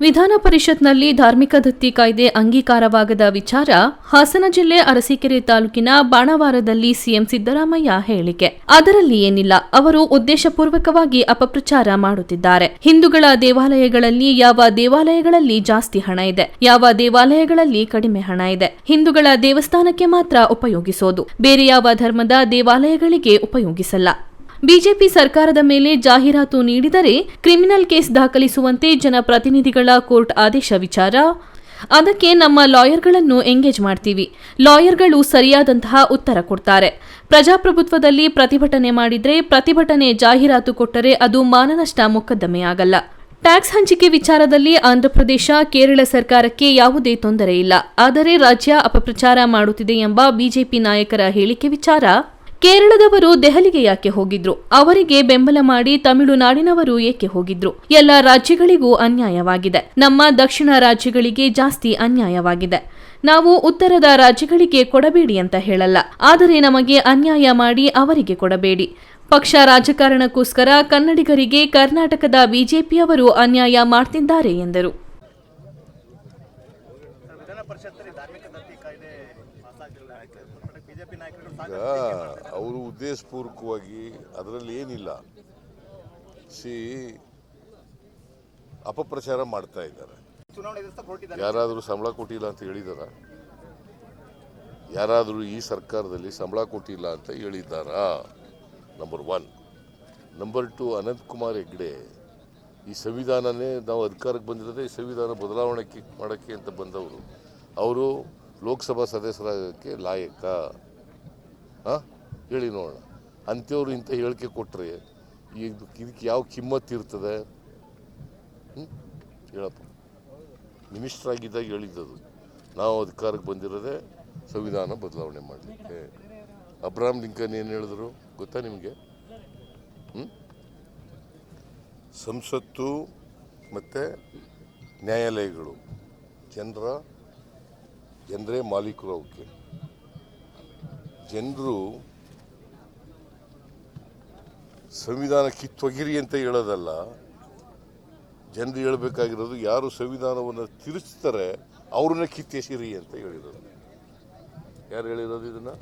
ವಿಧಾನ ಪರಿಷತ್ನಲ್ಲಿ ಧಾರ್ಮಿಕ ದತ್ತಿ ಕಾಯ್ದೆ ಅಂಗೀಕಾರವಾಗದ ವಿಚಾರ ಹಾಸನ ಜಿಲ್ಲೆ ಅರಸೀಕೆರೆ ತಾಲೂಕಿನ ಬಾಣವಾರದಲ್ಲಿ ಸಿಎಂ ಸಿದ್ದರಾಮಯ್ಯ ಹೇಳಿಕೆ. ಅದರಲ್ಲಿ ಏನಿಲ್ಲ, ಅವರು ಉದ್ದೇಶಪೂರ್ವಕವಾಗಿ ಅಪಪ್ರಚಾರ ಮಾಡುತ್ತಿದ್ದಾರೆ. ಹಿಂದೂಗಳ ದೇವಾಲಯಗಳಲ್ಲಿ ಯಾವ ದೇವಾಲಯಗಳಲ್ಲಿ ಜಾಸ್ತಿ ಹಣ ಇದೆ, ಯಾವ ದೇವಾಲಯಗಳಲ್ಲಿ ಕಡಿಮೆ ಹಣ ಇದೆ, ಹಿಂದೂಗಳ ದೇವಸ್ಥಾನಕ್ಕೆ ಮಾತ್ರ ಉಪಯೋಗಿಸೋದು, ಬೇರೆ ಯಾವ ಧರ್ಮದ ದೇವಾಲಯಗಳಿಗೆ ಉಪಯೋಗಿಸಲ್ಲ. ಬಿಜೆಪಿ ಸರ್ಕಾರದ ಮೇಲೆ ಜಾಹೀರಾತು ನೀಡಿದರೆ ಕ್ರಿಮಿನಲ್ ಕೇಸ್ ದಾಖಲಿಸುವಂತೆ ಜನಪ್ರತಿನಿಧಿಗಳ ಕೋರ್ಟ್ ಆದೇಶ ವಿಚಾರ. ಅದಕ್ಕೆ ನಮ್ಮ ಲಾಯರ್ಗಳನ್ನು ಎಂಗೇಜ್ ಮಾಡ್ತೀವಿ. ಲಾಯರ್ಗಳು ಸರಿಯಾದಂತಹ ಉತ್ತರ ಕೊಡ್ತಾರೆ. ಪ್ರಜಾಪ್ರಭುತ್ವದಲ್ಲಿ ಪ್ರತಿಭಟನೆ ಮಾಡಿದ್ರೆ ಪ್ರತಿಭಟನೆ ಜಾಹೀರಾತು ಕೊಟ್ಟರೆ ಅದು ಮಾನನಷ್ಟ ಮೊಕದ್ದಮೆಯಾಗಲ್ಲ ಟ್ಯಾಕ್ಸ್ ಹಂಚಿಕೆ ವಿಚಾರದಲ್ಲಿ ಆಂಧ್ರಪ್ರದೇಶ, ಕೇರಳ ಸರ್ಕಾರಕ್ಕೆ ಯಾವುದೇ ತೊಂದರೆ ಇಲ್ಲ. ಆದರೆ ರಾಜ್ಯ ಅಪಪ್ರಚಾರ ಮಾಡುತ್ತಿದೆ ಎಂಬ ಬಿಜೆಪಿ ನಾಯಕರ ಹೇಳಿಕೆ ವಿಚಾರ. ಕೇರಳದವರು ದೆಹಲಿಗೆ ಯಾಕೆ ಹೋಗಿದ್ರು? ಅವರಿಗೆ ಬೆಂಬಲ ಮಾಡಿ ತಮಿಳುನಾಡಿನವರು ಏಕೆ ಹೋಗಿದ್ರು? ಎಲ್ಲ ರಾಜ್ಯಗಳಿಗೂ ಅನ್ಯಾಯವಾಗಿದೆ. ನಮ್ಮ ದಕ್ಷಿಣ ರಾಜ್ಯಗಳಿಗೆ ಜಾಸ್ತಿ ಅನ್ಯಾಯವಾಗಿದೆ. ನಾವು ಉತ್ತರದ ರಾಜ್ಯಗಳಿಗೆ ಕೊಡಬೇಡಿ ಅಂತ ಹೇಳಲ್ಲ. ಆದರೆ ನಮಗೆ ಅನ್ಯಾಯ ಮಾಡಿ ಅವರಿಗೆ ಕೊಡಬೇಡಿ. ಪಕ್ಷ ರಾಜಕಾರಣಕ್ಕೋಸ್ಕರ ಕನ್ನಡಿಗರಿಗೆ ಕರ್ನಾಟಕದ ಬಿಜೆಪಿಯವರು ಅನ್ಯಾಯ ಮಾಡ್ತಿದ್ದಾರೆ ಎಂದರು ಸರ್, ವಿಧಾನ ಪರಿಷತ್ತಲ್ಲಿ ಧಾರ್ಮಿಕ ದತ್ತಿ ಕಾಯ್ದೆ ಪಾಸ್ ಆಗಿಲ್ಲ ಬಿಜೆಪಿ ನಾಯಕರು ಈಗ ಅವರು ಉದ್ದೇಶಪೂರ್ವಕವಾಗಿ ಅದರಲ್ಲಿ ಏನಿಲ್ಲ. ಸಿ ಅಪಪ್ರಚಾರ ಮಾಡ್ತಾ ಇದ್ದಾರೆ. ಯಾರಾದರೂ ಸಂಬಳ ಕೊಟ್ಟಿಲ್ಲ ಅಂತ ಹೇಳಿದಾರ? ಯಾರಾದರೂ ಈ ಸರ್ಕಾರದಲ್ಲಿ ಸಂಬಳ ಕೊಟ್ಟಿಲ್ಲ ಅಂತ ಹೇಳಿದ್ದಾರಾ? Number one number two Ananthakumar Hegde ಈ ಸಂವಿಧಾನನೇ ನಾವು ಅಧಿಕಾರಕ್ಕೆ ಬಂದಿರೋದೇ ಈ ಸಂವಿಧಾನ ಬದಲಾವಣೆ ಮಾಡೋಕ್ಕೆ ಅಂತ ಬಂದವರು. ಅವರು ಲೋಕಸಭಾ ಸದಸ್ಯರಾಗಕ್ಕೆ ಲಾಯಕ. ಹಾಂ? ಹೇಳಿ ನೋಡೋಣ. ಅಂಥವ್ರು ಇಂಥ ಹೇಳಿಕೆ ಕೊಟ್ಟರೆ ಈಗ ಇದಕ್ಕೆ ಯಾವ ಕಿಮ್ಮತ್ತು ಇರ್ತದೆ? ಹ್ಞೂ ಹೇಳಪ್ಪ. ಮಿನಿಸ್ಟರ್ ಆಗಿದ್ದಾಗ ಹೇಳಿದ್ದದು. ನಾವು ಅಧಿಕಾರಕ್ಕೆ ಬಂದಿರೋದೆ ಸಂವಿಧಾನ ಬದಲಾವಣೆ ಮಾಡಲಿಕ್ಕೆ. ಅಬ್ರಾಹಂ ಲಿಂಕನ್ ಏನು ಹೇಳಿದ್ರು? ಗೊತ್ತಾ ನಿಮಗೆ? ಸಂಸತ್ತು ಮತ್ತು ನ್ಯಾಯಾಲಯಗಳು. ಜನರ, ಜನರೇ ಮಾಲೀಕರು ಅವಕ್ಕೆ. ಜನರು ಸಂವಿಧಾನ ಕಿತ್ತೊಗಿರಿ ಅಂತ ಹೇಳೋದಲ್ಲ, ಜನರು ಹೇಳಬೇಕಾಗಿರೋದು ಯಾರು ಸಂವಿಧಾನವನ್ನು ತಿರುಚ್ತಾರೆ ಅವ್ರನ್ನ ಕಿತ್ತೆಸಿರಿ ಅಂತ ಹೇಳಿರೋದು. ಯಾರು ಹೇಳಿರೋದು ಇದನ್ನು?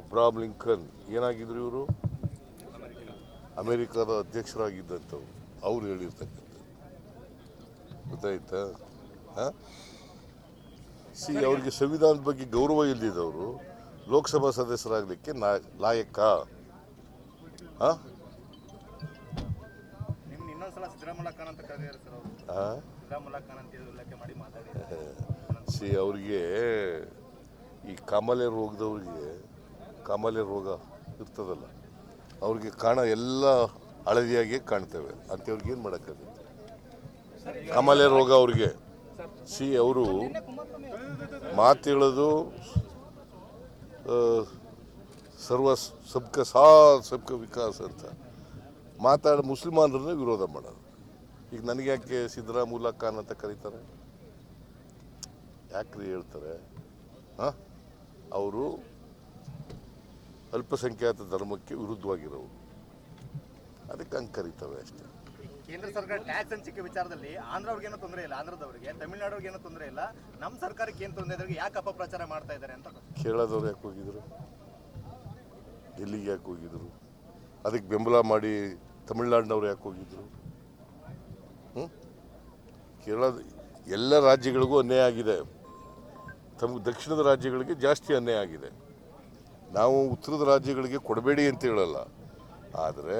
ಅಬ್ರಾಮ್ ಲಿಂಕನ್. ಏನಾಗಿದ್ರು ಇವರು? ಅಮೆರಿಕದ ಅಧ್ಯಕ್ಷರಾಗಿದ್ದಂಥವ್ರು. ಅವ್ರು ಹೇಳಿರ್ತಕ್ಕಂಥ ಗೊತ್ತಾಯ್ತಾ? ಹಾಂ? ಸಿ, ಅವ್ರಿಗೆ ಸಂವಿಧಾನದ ಬಗ್ಗೆ ಗೌರವ ಇಲ್ಲದಿದ್ದವರು ಲೋಕಸಭಾ ಸದಸ್ಯರಾಗಲಿಕ್ಕೆ ನಾ ಲಾಯಕ? ಸಿ ಅವ್ರಿಗೆ ಈ ಕಾಮಾಲೆ ರೋಗದವ್ರಿಗೆ ಕಾಮಾಲೆ ರೋಗ ಇರ್ತದಲ್ಲ ಅವ್ರಿಗೆ ಕಾಣ ಎಲ್ಲ ಹಳದಿಯಾಗಿ ಕಾಣ್ತೇವೆ. ಅಂಥವ್ರಿಗೆ ಏನು ಮಾಡೋಕ್ಕಾಗುತ್ತೆ ಕಾಮಾಲೆ ರೋಗ ಅವ್ರಿಗೆ. ಸಿ ಅವರು ಮಾತು ಹೇಳೋದು ಆ, ಸರ್ವ ಸಬ್ಕ ಸಾಥ್, ಸಬ್ಕ ವಿಕಾಸ್ ಅಂತ ಮಾತಾಡ ಮುಸ್ಲಿಮಾನರನ್ನೇ ವಿರೋಧ ಮಾಡೋದು. ಈಗ ನನಗೆ ಯಾಕೆ ಸಿದ್ದರಾಮುಲ್ಲಾ ಖಾನ್ ಅಂತ ಕರೀತಾರೆ? ಯಾಕ್ರಿ ಹೇಳ್ತಾರೆ? ಹಾಂ? ಅವರು ಅಲ್ಪಸಂಖ್ಯಾತ ಧರ್ಮಕ್ಕೆ ವಿರುದ್ಧವಾಗಿರೋರು. ಅದಕ್ಕೆ ಹಂಗೆ ಕರೀತವೆ ಅಷ್ಟೇ. ಕೇಂದ್ರ ಸರ್ಕಾರ ಟ್ಯಾಕ್ಸ್ ಹಂಚಿಕೆ ವಿಚಾರದಲ್ಲಿ ಆಂಧ್ರ ಅವ್ರಿಗೆ ಏನೋ ತೊಂದರೆ ಇಲ್ಲ, ಆಂಧ್ರದವ್ರಿಗೆ ತಮಿಳುನಾಡಿಗೆ ಏನೋ ತೊಂದರೆ ಇಲ್ಲ. ನಮ್ಮ ಸರ್ಕಾರಕ್ಕೆ ಏನು ತೊಂದರೆ ಇದ್ರಿಗೆ ಯಾಕೆ ಅಪಪ್ರಚಾರ ಮಾಡ್ತಾ ಇದ್ದಾರೆ ಅಂತ ಕೇರಳದವ್ರು ಯಾಕೆ ಹೋಗಿದ್ರು? ಡೆಲ್ಲಿಗೆ ಯಾಕೆ ಹೋಗಿದ್ರು? ಅದಕ್ಕೆ ಬೆಂಬಲ ಮಾಡಿ ತಮಿಳ್ನಾಡಿನವ್ರು ಯಾಕೆ ಹೋಗಿದ್ರು? ಹ್ಞೂ ಕೇರಳದ ಎಲ್ಲ ರಾಜ್ಯಗಳಿಗೂ ಅನ್ಯಾಯ ಆಗಿದೆ. ತಮ್ಮ ದಕ್ಷಿಣದ ರಾಜ್ಯಗಳಿಗೆ ಜಾಸ್ತಿ ಅನ್ಯಾಯ ಆಗಿದೆ. ನಾವು ಉತ್ತರದ ರಾಜ್ಯಗಳಿಗೆ ಕೊಡಬೇಡಿ ಅಂತ ಹೇಳಲ್ಲ. ಆದರೆ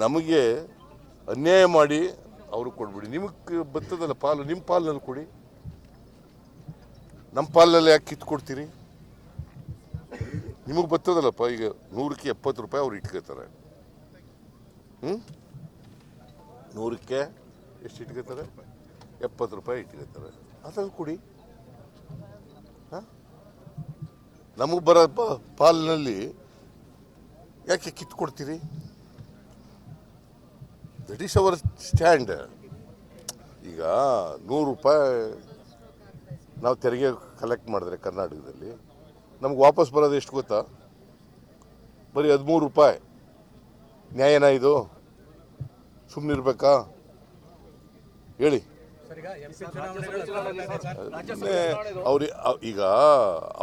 ನಮಗೆ ಅನ್ಯಾಯ ಮಾಡಿ ಅವರು ಕೊಡ್ಬಿಡಿ. ನಿಮಗೆ ಬರ್ತದಲ್ಲ ಪಾಲು ನಿಮ್ಮ ಪಾಲಿನಲ್ಲಿ ಕೊಡಿ. ನಮ್ಮ ಪಾಲಿನಲ್ಲಿ ಯಾಕೆ ಕಿತ್ತು ಕೊಡ್ತೀರಿ? ನಿಮಗೆ ಬರ್ತದಲ್ಲಪ್ಪ ಈಗ ನೂರಕ್ಕೆ ಎಪ್ಪತ್ತು ರೂಪಾಯಿ ಅವ್ರು ಇಟ್ಕೋತಾರೆ. ಹ್ಞೂ ನೂರಕ್ಕೆ ಎಷ್ಟು ಇಟ್ಕೋತಾರೆ? ಎಪ್ಪತ್ತು ರೂಪಾಯಿ ಇಟ್ಕೋತಾರೆ. ಅದ್ರಲ್ಲಿ ಕೊಡಿ. ಹಾಂ? ನಮಗೆ ಬರೋ ಪಾಲಿನಲ್ಲಿ ಯಾಕೆ ಕಿತ್ಕೊಡ್ತೀರಿ ದಟ್ ಈಸ್ ಅವರ್ ಸ್ಟ್ಯಾಂಡ್. ಈಗ ನೂರು ರೂಪಾಯಿ ನಾವು ತೆರಿಗೆ ಕಲೆಕ್ಟ್ ಮಾಡಿದ್ರೆ ಕರ್ನಾಟಕದಲ್ಲಿ, ನಮ್ಗೆ ವಾಪಸ್ ಬರೋದು ಎಷ್ಟು ಗೊತ್ತಾ? ಬರೀ ಹದಿಮೂರು ರೂಪಾಯಿ. ನ್ಯಾಯನಾ ಇದು? ಸುಮ್ಮನಿರ್ಬೇಕಾ ಹೇಳಿ. ಅವ್ರ, ಈಗ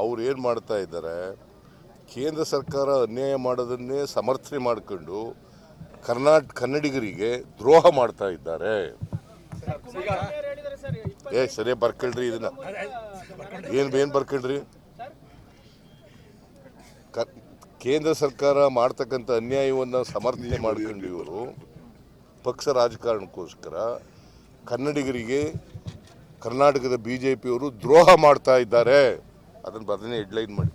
ಅವ್ರು ಏನು ಮಾಡ್ತಾ ಇದ್ದಾರೆ, ಕೇಂದ್ರ ಸರ್ಕಾರ ಅನ್ಯಾಯ ಮಾಡೋದನ್ನೇ ಸಮರ್ಥನೆ ಮಾಡ್ಕೊಂಡು ಕರ್ನಾಟಕ ಕನ್ನಡಿಗರಿಗೆ ದ್ರೋಹ ಮಾಡ್ತಾ ಇದ್ದಾರೆ. ಏ ಸರಿ ಬರ್ಕೊಳ್ರಿ ಇದನ್ನ. ಏನು ಏನು ಬರ್ಕೊಳ್ರಿ? ಕೇಂದ್ರ ಸರ್ಕಾರ ಮಾಡ್ತಕ್ಕಂಥ ಅನ್ಯಾಯವನ್ನು ಸಮರ್ಥನೆ ಮಾಡ್ಕೊಂಡು ಇವರು ಪಕ್ಷ ರಾಜಕಾರಣಕ್ಕೋಸ್ಕರ ಕನ್ನಡಿಗರಿಗೆ ಕರ್ನಾಟಕದ ಬಿ ಜೆ ಪಿಯವರು ದ್ರೋಹ ಮಾಡ್ತಾ ಇದ್ದಾರೆ. ಅದನ್ನು ಬದನೆ ಹೆಡ್ಲೈನ್ ಮಾಡಿ.